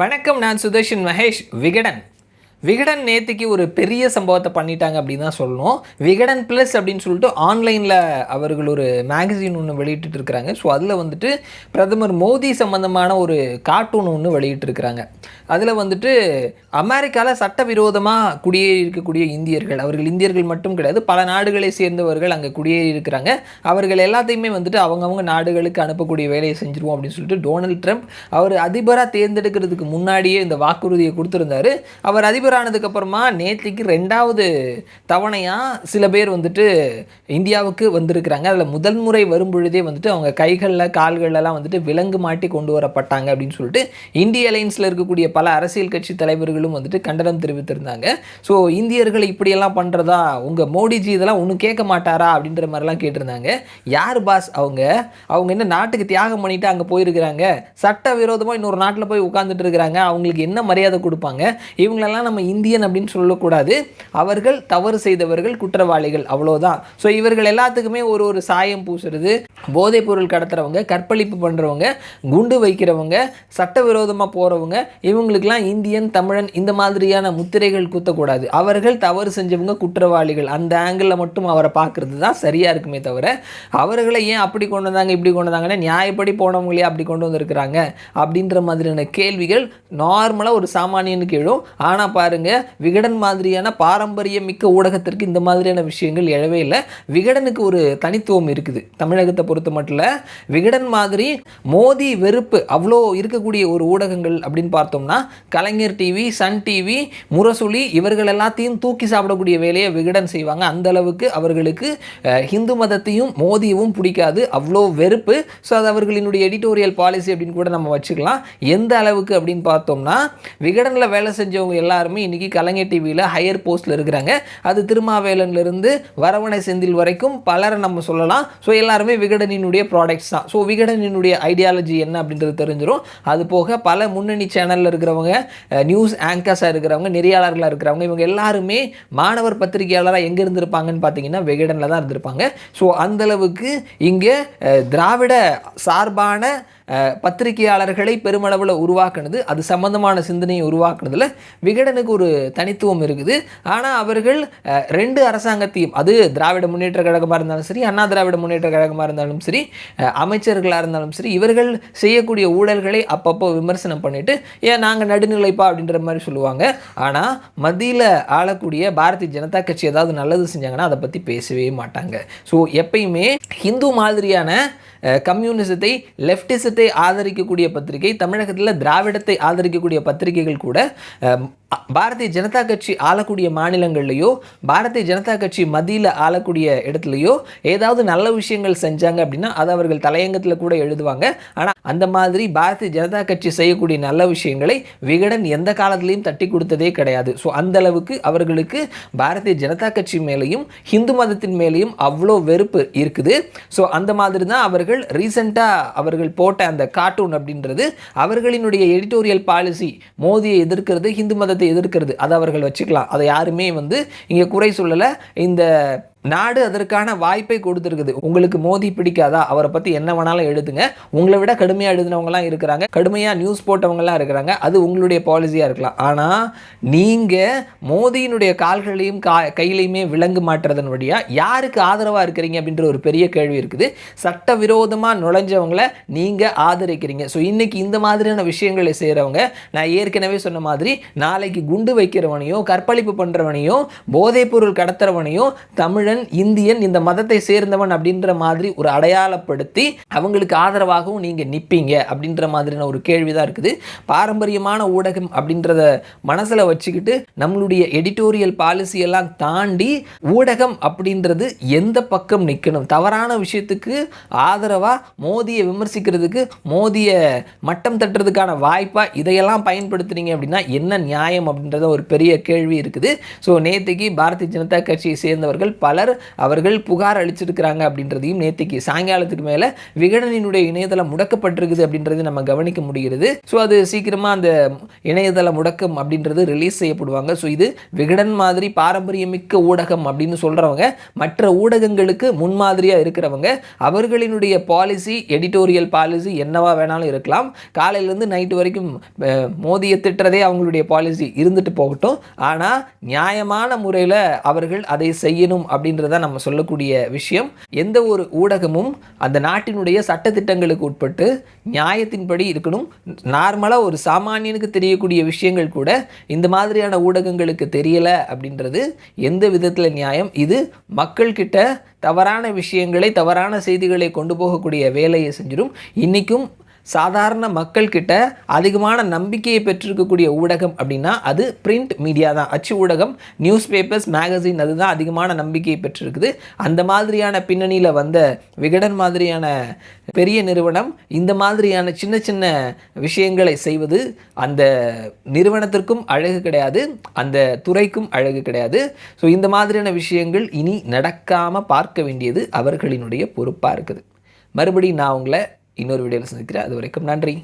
வணக்கம் நான் சுதர்ஷன் மகேஷ் விகடன். விகடன் நேற்றுக்கு ஒரு பெரிய சம்பவத்தை பண்ணிட்டாங்க அப்படின்னு தான் சொல்லணும். விகடன் ப்ளஸ் அப்படின்னு சொல்லிட்டு ஆன்லைனில் அவர்கள் ஒரு மேகசின் ஒன்று வெளியிட்டு இருக்கிறாங்க. ஸோ அதில் வந்துட்டு பிரதமர் மோடி சம்பந்தமான ஒரு கார்ட்டூன் ஒன்று வெளியிட்டிருக்கிறாங்க அதில் வந்துட்டு அமெரிக்காவில் சட்டவிரோதமாக குடியேறி இருக்கக்கூடிய இந்தியர்கள் அவர்கள் இந்தியர்கள் மட்டும் கிடையாது பல நாடுகளை சேர்ந்தவர்கள் அங்கே குடியேறி இருக்கிறாங்க அவர்கள் எல்லாத்தையுமே வந்துட்டு அவங்கவுங்க நாடுகளுக்கு அனுப்பக்கூடிய வேலையை செஞ்சுருவோம் அப்படின்னு சொல்லிட்டு டொனால்ட் ட்ரம்ப் அவர் அதிபராக தேர்ந்தெடுக்கிறதுக்கு முன்னாடியே இந்த வாக்குறுதியை கொடுத்துருந்தாரு. அவர் அதிபரானதுக்கப்புறமா நேற்றுக்கு ரெண்டாவது தவணையாக சில பேர் வந்துட்டு இந்தியாவுக்கு வந்திருக்கிறாங்க. அதில் முதல் முறை வரும்பொழுதே வந்துட்டு அவங்க கைகளில் கால்களெல்லாம் வந்துட்டு விலங்கு மாட்டி கொண்டு வரப்பட்டாங்க அப்படின்னு சொல்லிட்டு இந்திய அலைன்ஸில் இருக்கக்கூடிய பல அரசியல் கட்சி தலைவர்களும் வந்துட்டு கண்டனம் தெரிவித்திருந்தாங்க. ஸோ இந்தியர்கள் இப்படியெல்லாம் பண்ணுறதா உங்கள் மோடிஜி இதெல்லாம் ஒன்றும் கேட்க மாட்டாரா? அப்படின்ற மாதிரிலாம் கேட்டிருந்தாங்க. யார் பாஸ் அவங்க? அவங்க என்ன நாட்டுக்கு தியாகம் பண்ணிட்டு அங்கே போயிருக்கிறாங்க? சட்ட விரோதமாக இன்னொரு நாட்டில் போய் உட்காந்துட்டு இருக்கிறாங்க. அவங்களுக்கு என்ன மரியாதை கொடுப்பாங்க? இவங்களெல்லாம் நம்ம இந்தியன் அப்படின்னு சொல்லக்கூடாது. அவர்கள் தவறு செய்தவர்கள் குற்றவாளிகள் அவ்வளோதான் ஸோ இவர்கள் எல்லாத்துக்குமே ஒரு ஒரு சாயம் பூசுறது. போதைப் பொருள் கடத்துறவங்க கற்பழிப்பு பண்ணுறவங்க குண்டு வைக்கிறவங்க சட்டவிரோதமாக போகிறவங்க இவங்களுக்கெல்லாம் இந்தியன் தமிழன் இந்த மாதிரியான முத்திரைகள் குத்தக்கூடாது. அவர்கள் தவறு செஞ்சவங்க குற்றவாளிகள். அந்த ஆங்கிளில் மட்டும் அவரை பார்க்குறது தான் சரியாக இருக்குமே தவிர அவர்களை ஏன் அப்படி கொண்டு வந்தாங்க இப்படி கொண்டு வந்தாங்கன்னா நியாயப்படி போனவங்களே அப்படி கொண்டு வந்திருக்கிறாங்க அப்படின்ற மாதிரியான கேள்விகள் நார்மலாக ஒரு சாமானியனுக்கு எழும். ஆனால் பாருங்கள் விகடன் மாதிரியான பாரம்பரியம் மிக்க ஊடகத்திற்கு இந்த மாதிரியான விஷயங்கள் எழவே இல்லை. விகடனுக்கு ஒரு தனித்துவம் இருக்குது. தமிழகத்தை பொறுத்த மட்டும் விகடன் மாதிரி மோதி வெறுப்பு அவ்வளோ இருக்கக்கூடிய ஒரு ஊடகங்கள் அப்படின்னு பார்த்தோம்னா Kalaignar TV Sun TV Murasoli இவர்கள் எல்லாத்தையும் தூக்கி சாப்பிடக்கூடிய வேலையை விகடன் செய்வாங்க. அந்த அளவுக்கு அவர்களுக்கு ஹிந்து மதத்தையும் மோதியவும் பிடிக்காது. அவ்வளோ வெறுப்பு. ஸோ அது அவர்களினுடைய எடிட்டோரியல் பாலிசி அப்படின்னு கூட நம்ம வச்சுக்கலாம். எந்த அளவுக்கு அப்படின்னு பார்த்தோம்னா விகடனில் வேலை செஞ்சவங்க எல்லாருமே இன்றைக்கி கலைஞர் டிவியில் ஹையர் போஸ்ட்டில் இருக்கிறாங்க. அது திருமாவேலன்லேருந்து வரவணை செந்தில் வரைக்கும் பலரை நம்ம சொல்லலாம். ஸோ எல்லாருமே விகடனினுடைய ப்ராடக்ட்ஸ் தான். ஸோ விகடனினுடைய ஐடியாலஜி என்ன அப்படின்றது தெரிஞ்சிடும் அது போக பல முன்னணி சேனலில் இருக்கிறவங்க நியூஸ் ஆங்கர்ஸாக இருக்கிறவங்க நெறியாளர்களாக இருக்கிறவங்க இவங்க எல்லாருமே மாணவர் பத்திரிகையாளராக எங்கே இருந்திருப்பாங்கன்னு பார்த்தீங்கன்னா விகடனில் தான் இருந்திருப்பாங்க. ஸோ அந்தளவுக்கு இங்கே திராவிட சார்பான பத்திரிகையாளர்களை பெருமளவில் உருவாக்குனது அது சம்பந்தமான சிந்தனையை உருவாக்குனதில் விகடனுக்கு ஒரு தனித்துவம் இருக்குது. ஆனால் அவர்கள் ரெண்டு அரசாங்கத்தையும் அது திராவிட முன்னேற்ற கழகமாக இருந்தாலும் சரி அண்ணா திராவிட முன்னேற்ற கழகமாக இருந்தாலும் சரி அமைச்சர்களாக இருந்தாலும் சரி இவர்கள் செய்யக்கூடிய ஊழல்களை அப்பப்போ விமர்சனம் பண்ணிட்டு ஏன் நாங்கள் நடுநிலைப்பா அப்படின்ற மாதிரி சொல்லுவாங்க. ஆனால் மத்தியில் ஆளக்கூடிய பாரதிய ஜனதா கட்சி ஏதாவது நல்லது செஞ்சாங்கன்னா அதை பற்றி பேசவே மாட்டாங்க. ஸோ எப்பயுமே ஹிந்து மாதிரியான கம்யூனிசத்தை லெஃப்டிசத்தை ஆதரிக்கக்கூடிய பத்திரிகை தமிழகத்தில் திராவிடத்தை ஆதரிக்கக்கூடிய பத்திரிகைகள் கூட பாரதிய ஜனதா கட்சி ஆளக்கூடிய மாநிலங்கள்லையோ பாரதிய ஜனதா கட்சி மதியில் ஆளக்கூடிய இடத்துலையோ ஏதாவது நல்ல விஷயங்கள் செஞ்சாங்க அப்படின்னா அதை அவர்கள் தலையங்கத்தில் கூட எழுதுவாங்க. ஆனால் அந்த மாதிரி பாரதிய ஜனதா கட்சி செய்யக்கூடிய நல்ல விஷயங்களை விகடன் எந்த காலத்திலையும் தட்டி கொடுத்ததே கிடையாது. ஸோ அந்த அளவுக்கு அவர்களுக்கு பாரதிய ஜனதா கட்சி மேலேயும் ஹிந்து மதத்தின் மேலேயும் அவ்வளோ வெறுப்பு இருக்குது. ஸோ அந்த மாதிரி தான் அவர்கள் ரீசெண்டாக அவர்கள் போட்ட அந்த கார்ட்டூன் அப்படின்றது அவர்களினுடைய எடிட்டோரியல் பாலிசி மோதியை எதிர்க்கிறது ஹிந்து மதத்தை எதிர்க்கிறது. அதை அவர்கள் வச்சுக்கலாம். அதை யாருமே வந்து இங்கே குறை சொல்லலை. இந்த நாடு அதற்கான வாய்ப்பை கொடுத்துருக்குது. உங்களுக்கு மோதி பிடிக்காதா? அவரை பற்றி என்ன வேணாலும் எழுதுங்க. உங்களை விட கடுமையாக எழுதினவங்கலாம் இருக்கிறாங்க. கடுமையாக நியூஸ் போட்டவங்கலாம் இருக்கிறாங்க. அது உங்களுடைய பாலிசியாக இருக்கலாம். ஆனால் நீங்கள் மோதியினுடைய கால்களையும் கா கையிலையுமே விலங்கு மாட்டுறதன் வழியாக யாருக்கு ஆதரவாக இருக்கிறீங்க அப்படின்ற ஒரு பெரிய கேள்வி இருக்குது. சட்டவிரோதமாக நுழைஞ்சவங்கள நீங்கள் ஆதரிக்கிறீங்க. ஸோ இன்றைக்கி இந்த மாதிரியான விஷயங்களை செய்கிறவங்க நான் ஏற்கனவே சொன்ன மாதிரி நாளைக்கு குண்டு வைக்கிறவனையும் கற்பழிப்பு பண்ணுறவனையும் போதைப்பொருள் கடத்துறவனையும் தமிழை தமிழன் இந்தியன் இந்த மதத்தை சேர்ந்தவன் அப்படின்ற மாதிரி ஒரு அடையாளப்படுத்தி அவங்களுக்கு ஆதரவாகவும் நீங்கள் நிற்பீங்க அப்படின்ற மாதிரியான ஒரு கேள்வி தான் இருக்குது. பாரம்பரியமான ஊடகம் அப்படின்றத மனசில் வச்சுக்கிட்டு நம்மளுடைய எடிட்டோரியல் பாலிசி எல்லாம் தாண்டி ஊடகம் அப்படின்றது எந்த பக்கம் நிற்கணும் தவறான விஷயத்துக்கு ஆதரவாக மோதியை விமர்சிக்கிறதுக்கு மோதியை மட்டம் தட்டுறதுக்கான வாய்ப்பாக இதையெல்லாம் பயன்படுத்துனீங்க அப்படின்னா என்ன நியாயம் அப்படின்றத ஒரு பெரிய கேள்வி இருக்குது. ஸோ நேற்றுக்கு பாரதிய ஜனதா கட்சியை சேர்ந்தவர்கள் பல பலர் அவர்கள் புகார் அளிச்சிருக்கிறாங்க அப்படின்றதையும் நேத்திக்கு சாயங்காலத்துக்கு மேலே விகடனினுடைய இணையதளம் முடக்கப்பட்டிருக்குது அப்படின்றது நம்ம கவனிக்க முடிகிறது. ஸோ அது சீக்கிரமாக அந்த இணையதள முடக்கம் அப்படின்றது ரிலீஸ் செய்யப்படுவாங்க. ஸோ இது விகடன் மாதிரி பாரம்பரியமிக்க ஊடகம் அப்படின்னு சொல்கிறவங்க மற்ற ஊடகங்களுக்கு முன்மாதிரியாக இருக்கிறவங்க அவர்களினுடைய பாலிசி எடிட்டோரியல் பாலிசி என்னவா வேணாலும் இருக்கலாம். காலையிலேருந்து நைட்டு வரைக்கும் மோதியை திட்டுறதே அவங்களுடைய பாலிசி இருந்துட்டு போகட்டும். ஆனால் நியாயமான முறையில் அவர்கள் அதை செய்யணும் அப்படின்னு அப்படின்றத நம்ம சொல்லக்கூடிய விஷயம். எந்த ஒரு ஊடகமும் அந்த நாட்டினுடைய சட்டத்திட்டங்களுக்கு உட்பட்டு நியாயத்தின்படி இருக்கணும். நார்மலாக ஒரு சாமானியனுக்கு தெரியக்கூடிய விஷயங்கள் கூட இந்த மாதிரியான ஊடகங்களுக்கு தெரியலை அப்படின்றது எந்த விதத்தில் நியாயம்? இது மக்கள்கிட்ட தவறான விஷயங்களை தவறான செய்திகளை கொண்டு போகக்கூடிய வேலையை செஞ்சிடும். இன்றைக்கும் சாதாரண மக்கள்கிட்ட அதிகமான நம்பிக்கையை பெற்றிருக்கக்கூடிய ஊடகம் அப்படின்னா அது பிரிண்ட் மீடியா தான். அச்சு ஊடகம் நியூஸ் பேப்பர்ஸ் மேகசின் அதுதான் அதிகமான நம்பிக்கையை பெற்றிருக்குது. அந்த மாதிரியான பின்னணியில் வந்த விகடன் மாதிரியான பெரிய நிறுவனம் இந்த மாதிரியான சின்ன சின்ன விஷயங்களை செய்வது அந்த நிறுவனத்திற்கும் அழகு கிடையாது அந்த துறைக்கும் அழகு கிடையாது. ஸோ இந்த மாதிரியான விஷயங்கள் இனி நடக்காமல் பார்க்க வேண்டியது அவர்களினுடைய பொறுப்பாக இருக்குது. மறுபடியும் நான் உங்களை இன்னொரு வீடியோவில் சந்திக்கிறேன். அது வரைக்கும் நன்றி.